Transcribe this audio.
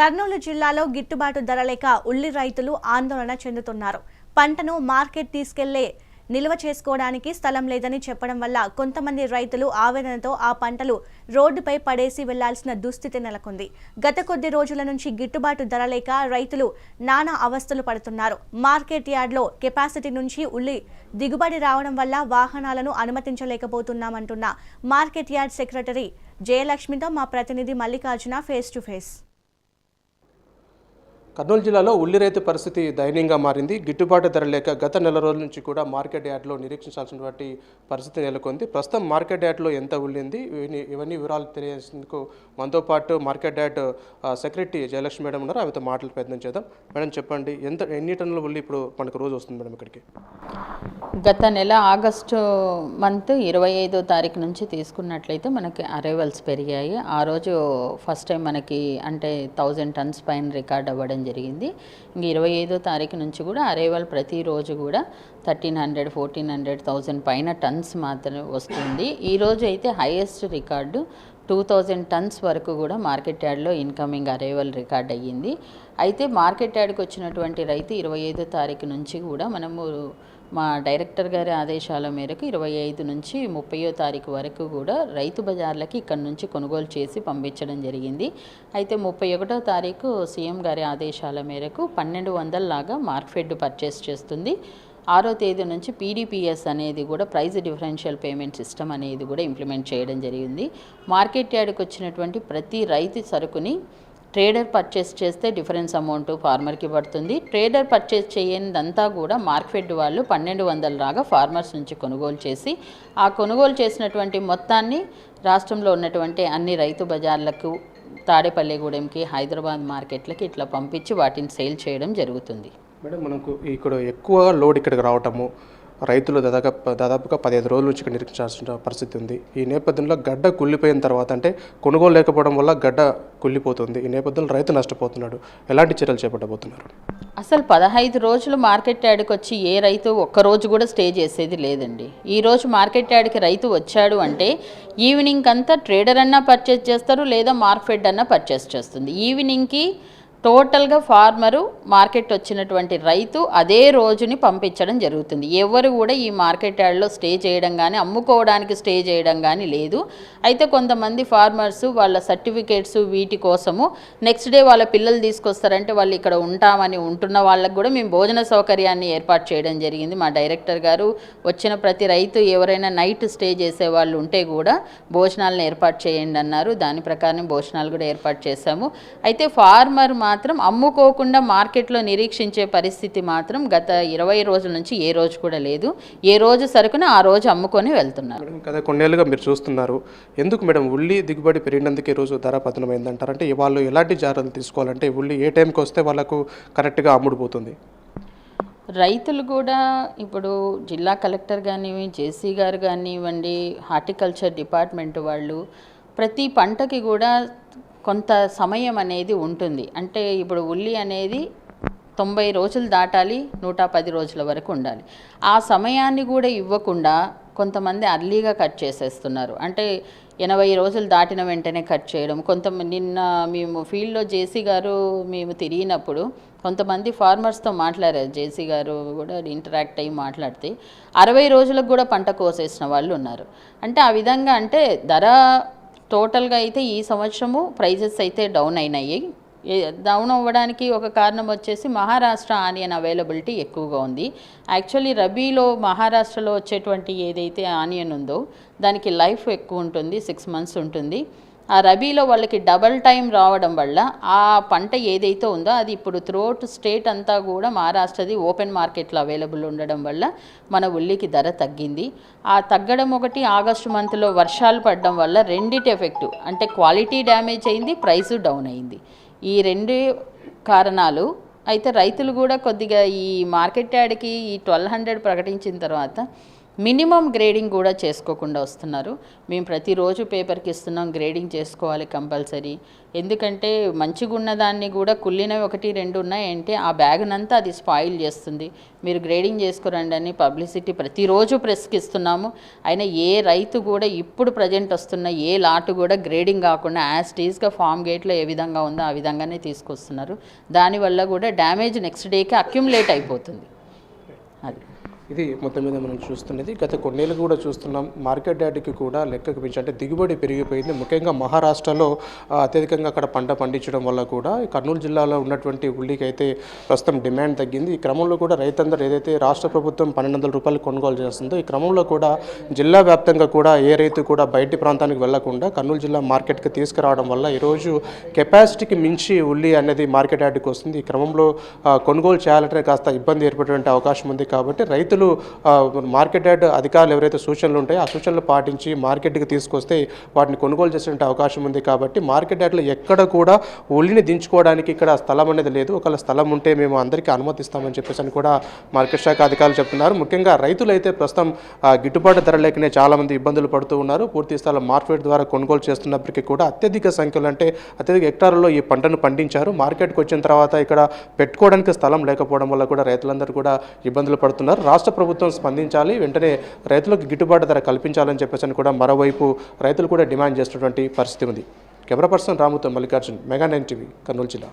కర్నూలు జిల్లాలో గిట్టుబాటు ధర లేక ఉల్లి రైతులు ఆందోళన చెందుతున్నారు. పంటను మార్కెట్ తీసుకెళ్ళే నిల్వ చేసుకోవడానికి స్థలం లేదని చెప్పడం వల్ల కొంతమంది రైతులు ఆవేదనతో ఆ పంటలు రోడ్డుపై పడేసి వెళ్ళాల్సిన దుస్థితి నెలకొంది. గత కొద్ది రోజుల నుంచి గిట్టుబాటు ధర లేక రైతులు నానా అవస్థలు పడుతున్నారు. మార్కెట్ యార్డ్లో కెపాసిటీ నుంచి ఉల్లి దిగుబడి రావడం వల్ల వాహనాలను అనుమతించలేకపోతున్నామంటున్న మార్కెట్ యార్డ్ సెక్రటరీ జయలక్ష్మితో మా ప్రతినిధి Mallikarjuna face to face. Kurnool జిల్లాలో ఉల్లి రైతు పరిస్థితి దయనీయంగా మారింది. గిట్టుబాటు ధర లేక గత నెల రోజుల నుంచి కూడా మార్కెట్ యార్డ్లో నిరీక్షించాల్సినటువంటి పరిస్థితి నెలకొంది. ప్రస్తుతం మార్కెట్ యార్డ్లో ఎంత ఉల్లింది? ఇవన్నీ ఇవన్నీ వివరాలు తెలియజేసేందుకు మనతో పాటు market yard secretary Jayalakshmi madam ఉన్నారు. ఆమెతో మాటలు ప్రయత్నం చేద్దాం. మేడం చెప్పండి ఎంత ఎన్ని టన్నుల ఉల్లి ఇప్పుడు మనకు రోజు వస్తుంది మేడం ఇక్కడికి? గత నెల ఆగస్టు మంత్ ఇరవై ఐదో తారీఖు నుంచి తీసుకున్నట్లయితే మనకి అరైవల్స్ పెరిగాయి. ఆ రోజు ఫస్ట్ టైం మనకి అంటే థౌజండ్ టన్స్ పైన రికార్డ్ అవ్వడం జరిగింది. ఇంక ఇరవై ఐదో తారీఖు నుంచి కూడా అరైవల్ ప్రతిరోజు కూడా thirteen hundred fourteen hundred thousand పైన టన్స్ మాత్రమే వస్తుంది. ఈ రోజు అయితే highest record two thousand tons వరకు కూడా మార్కెట్ యార్డ్లో ఇన్కమింగ్ అరైవల్ రికార్డ్ అయ్యింది. అయితే మార్కెట్ యార్డ్కి వచ్చినటువంటి రైతు ఇరవై ఐదో తారీఖు నుంచి కూడా మనము మా డైరెక్టర్ గారి ఆదేశాల మేరకు ఇరవై ఐదు నుంచి ముప్పయో తారీఖు వరకు కూడా రైతు బజార్లకి ఇక్కడ నుంచి కొనుగోలు చేసి పంపించడం జరిగింది. అయితే ముప్పై ఒకటో తారీఖు సీఎం గారి ఆదేశాల మేరకు పన్నెండు వందల లాగా మార్క్ఫెడ్ పర్చేస్ చేస్తుంది. ఆరో తేదీ నుంచి పీడీపీఎస్ అనేది కూడా ప్రైస్ డిఫరెన్షియల్ పేమెంట్ సిస్టమ్ అనేది కూడా ఇంప్లిమెంట్ చేయడం జరిగింది. మార్కెట్ యార్డ్కి వచ్చినటువంటి ప్రతి రైతు సరుకుని ట్రేడర్ పర్చేస్ చేస్తే డిఫరెన్స్ అమౌంట్ ఫార్మర్కి పడుతుంది. ట్రేడర్ పర్చేస్ చేయనిదంతా కూడా మార్కెట్ వాళ్ళు పన్నెండు వందల రాగా ఫార్మర్స్ నుంచి కొనుగోలు చేసి ఆ కొనుగోలు చేసినటువంటి మొత్తాన్ని రాష్ట్రంలో ఉన్నటువంటి అన్ని రైతు బజార్లకు తాడేపల్లిగూడెంకి హైదరాబాద్ మార్కెట్లకి ఇట్లా పంపించి వాటిని సేల్ చేయడం జరుగుతుంది. మేడం మనకు ఇక్కడ ఎక్కువ లోడ్ ఇక్కడికి రావటము రైతులు దాదాపు దాదాపుగా పదిహేను రోజుల నుంచి ఇక్కడ నిరీక్షించాల్సిన పరిస్థితి ఉంది. ఈ నేపథ్యంలో గడ్డ కుళ్ళిపోయిన తర్వాత అంటే కొనుగోలు లేకపోవడం వల్ల గడ్డ కుళ్ళిపోతుంది. ఈ నేపథ్యంలో రైతు నష్టపోతున్నాడు. ఎలాంటి చర్యలు చేపట్టబోతున్నారు? అసలు పదహైదు రోజులు మార్కెట్ యార్డ్కి వచ్చి ఏ రైతు ఒక్క రోజు కూడా స్టే చేసేది లేదండి. ఈరోజు మార్కెట్ యార్డ్కి రైతు వచ్చాడు అంటే ఈవినింగ్ అంతా ట్రేడర్ అన్నా పర్చేస్ చేస్తారు లేదా మార్ఫెడ్ అన్నా పర్చేస్ చేస్తుంది. ఈవినింగ్కి టోటల్గా ఫార్మరు మార్కెట్ వచ్చినటువంటి రైతు అదే రోజుని పంపించడం జరుగుతుంది. ఎవరు కూడా ఈ మార్కెట్ యార్డ్లో స్టే చేయడం కానీ అమ్ముకోవడానికి స్టే చేయడం కానీ లేదు. అయితే కొంతమంది ఫార్మర్స్ వాళ్ళ సర్టిఫికేట్స్ వీటి కోసము నెక్స్ట్ డే వాళ్ళ పిల్లలు తీసుకొస్తారంటే వాళ్ళు ఇక్కడ ఉంటామని ఉంటున్న వాళ్ళకి కూడా మేము భోజన సౌకర్యాన్ని ఏర్పాటు చేయడం జరిగింది. మా డైరెక్టర్ గారు వచ్చిన ప్రతి రైతు ఎవరైనా నైట్ స్టే చేసే వాళ్ళు ఉంటే కూడా భోజనాలను ఏర్పాటు చేయండి అన్నారు. దాని ప్రకారం భోజనాలు కూడా ఏర్పాటు చేశాము. అయితే ఫార్మర్ మాత్రం అమ్ముకోకుండా మార్కెట్లో నిరీక్షించే పరిస్థితి మాత్రం గత ఇరవై రోజుల నుంచి ఏ రోజు కూడా లేదు. ఏ రోజు సరుకున ఆ రోజు అమ్ముకొని వెళ్తున్నారు. కదా కొన్నేళ్ళుగా మీరు చూస్తున్నారు. ఎందుకు మేడం ఉల్లి దిగుబడి పెరిగినందుకు ఈ రోజు ధర పతనమైందంటారు? అంటే వాళ్ళు ఎలాంటి జాగ్రత్తలు తీసుకోవాలంటే ఉల్లి ఏ టైంకి వస్తే వాళ్ళకు కరెక్ట్గా అమ్ముడుపోతుంది? రైతులు కూడా ఇప్పుడు జిల్లా కలెక్టర్ కానివ్వండి జేసీ గారు కానివ్వండి హార్టికల్చర్ డిపార్ట్మెంట్ వాళ్ళు ప్రతి పంటకి కూడా కొంత సమయం అనేది ఉంటుంది. అంటే ఇప్పుడు ఉల్లి అనేది తొంభై రోజులు దాటాలి నూట పది రోజుల వరకు ఉండాలి. ఆ సమయాన్ని కూడా ఇవ్వకుండా కొంతమంది అర్లీగా కట్ చేసేస్తున్నారు. అంటే ఎనభై రోజులు దాటిన వెంటనే కట్ చేయడం కొంత నిన్న మేము ఫీల్డ్లో జేసీ గారు మేము తిరిగినప్పుడు కొంతమంది ఫార్మర్స్తో మాట్లాడారు. జేసీ గారు కూడా ఇంటరాక్ట్ అయ్యి మాట్లాడితే అరవై రోజులకు కూడా పంట కోసేసిన వాళ్ళు ఉన్నారు. అంటే ఆ విధంగా అంటే ధర టోటల్గా అయితే ఈ సంవత్సరము ప్రైజెస్ అయితే డౌన్ అయినాయి. డౌన్ అవ్వడానికి ఒక కారణం వచ్చేసి మహారాష్ట్ర ఆనియన్ అవైలబిలిటీ ఎక్కువగా ఉంది. యాక్చువల్లీ రబీలో మహారాష్ట్రలో వచ్చేటువంటి ఏదైతే ఆనియన్ ఉందో దానికి లైఫ్ ఎక్కువ ఉంటుంది సిక్స్ మంత్స్ ఉంటుంది. ఆ రబీలో వాళ్ళకి డబల్ టైం రావడం వల్ల ఆ పంట ఏదైతే ఉందో అది ఇప్పుడు త్రోట్ స్టేట్ అంతా కూడా మహారాష్ట్రది ఓపెన్ మార్కెట్లో అవైలబుల్ ఉండడం వల్ల మన ఉల్లికి ధర తగ్గింది. ఆ తగ్గడం ఒకటి ఆగస్టు మంత్లో వర్షాలు పడడం వల్ల రెండిటి ఎఫెక్ట్ అంటే క్వాలిటీ డ్యామేజ్ అయింది ప్రైస్ డౌన్ అయింది. ఈ రెండు కారణాలు అయితే రైతులు కూడా కొద్దిగా ఈ మార్కెట్ యార్డ్కి ఈ ట్వెల్వ్ హండ్రెడ్ ప్రకటించిన తర్వాత మినిమం గ్రేడింగ్ కూడా చేసుకోకుండా వస్తున్నారు. మేము ప్రతిరోజు పేపర్కి ఇస్తున్నాం గ్రేడింగ్ చేసుకోవాలి కంపల్సరీ. ఎందుకంటే మంచిగా ఉన్నదాన్ని కూడా కుళ్ళినవి ఒకటి రెండు ఉన్నాయంటే ఆ బ్యాగ్నంతా అది స్పాయిల్ చేస్తుంది. మీరు గ్రేడింగ్ చేసుకురండి అని పబ్లిసిటీ ప్రతిరోజు ప్రెస్కి ఇస్తున్నాము. అయినా ఏ రైతు కూడా ఇప్పుడు ప్రజెంట్ వస్తున్న ఏ లాటు కూడా గ్రేడింగ్ కాకుండా యాజ్ టీజ్గా ఫామ్ గేట్లో ఏ విధంగా ఉందో ఆ విధంగానే తీసుకొస్తున్నారు. దానివల్ల కూడా డ్యామేజ్ నెక్స్ట్ డేకి అక్యుములేట్ అయిపోతుంది. అది. ఇది మొత్తం మీద మనం చూస్తున్నది. గత కొన్నేళ్ళు కూడా చూస్తున్నాం. మార్కెట్ డాటికి కూడా లెక్కకు పెంచి అంటే దిగుబడి పెరిగిపోయింది. ముఖ్యంగా మహారాష్ట్రలో అత్యధికంగా అక్కడ పంట పండించడం వల్ల కూడా ఈ కర్నూలు జిల్లాలో ఉన్నటువంటి ఉల్లికి అయితే ప్రస్తుతం డిమాండ్ తగ్గింది. ఈ క్రమంలో కూడా రైతందరూ ఏదైతే రాష్ట్ర ప్రభుత్వం పన్నెండు వందల రూపాయలు కొనుగోలు చేస్తుందో ఈ క్రమంలో కూడా జిల్లా వ్యాప్తంగా కూడా ఏ రైతు కూడా బయటి ప్రాంతానికి వెళ్ళకుండా కర్నూలు జిల్లా మార్కెట్కి తీసుకురావడం వల్ల ఈరోజు కెపాసిటీకి మించి ఉల్లి అనేది మార్కెట్ యార్డ్కి వస్తుంది. ఈ క్రమంలో కొనుగోలు చేయాలంటే కాస్త ఇబ్బంది ఏర్పడేటువంటి అవకాశం ఉంది కాబట్టి రైతులు ఆ, మార్కెట్ యార్డ్ అధికారులు ఎవరైతే సూచనలు ఉంటాయో ఆ సూచనలు పాటించి మార్కెట్కి తీసుకొస్తే వాటిని కొనుగోలు చేసే అవకాశం ఉంది కాబట్టి మార్కెట్ యార్డ్లో ఎక్కడ కూడా ఉల్లిని దించుకోవడానికి ఇక్కడ స్థలం అనేది లేదు. ఒకవేళ స్థలం ఉంటే మేము అందరికీ అనుమతిస్తామని చెప్పేసి అని కూడా మార్కెట్ శాఖ అధికారులు చెప్తున్నారు. ముఖ్యంగా రైతులు అయితే ప్రస్తుతం గిట్టుబాటు ధర లేకనే చాలామంది ఇబ్బందులు పడుతూ ఉన్నారు. పూర్తి స్థలం మార్కెట్ ద్వారా కొనుగోలు చేస్తున్నప్పటికీ కూడా అత్యధిక సంఖ్యలో అంటే అత్యధిక హెక్టార్లలో ఈ పంటను పండించారు. మార్కెట్కి వచ్చిన తర్వాత ఇక్కడ పెట్టుకోవడానికి స్థలం లేకపోవడం వల్ల కూడా రైతులందరూ కూడా ఇబ్బందులు పడుతున్నారు. రాష్ట్ర ప్రభుత్వం స్పందించాలి వెంటనే రైతులకు గిట్టుబాటు ధర కల్పించాలని చెప్పేసి కూడా మరోవైపు రైతులు కూడా డిమాండ్ చేస్తున్నటువంటి పరిస్థితి ఉంది. Camera person రాముతో Mallikarjun mega nine TV Kurnool జిల్లా.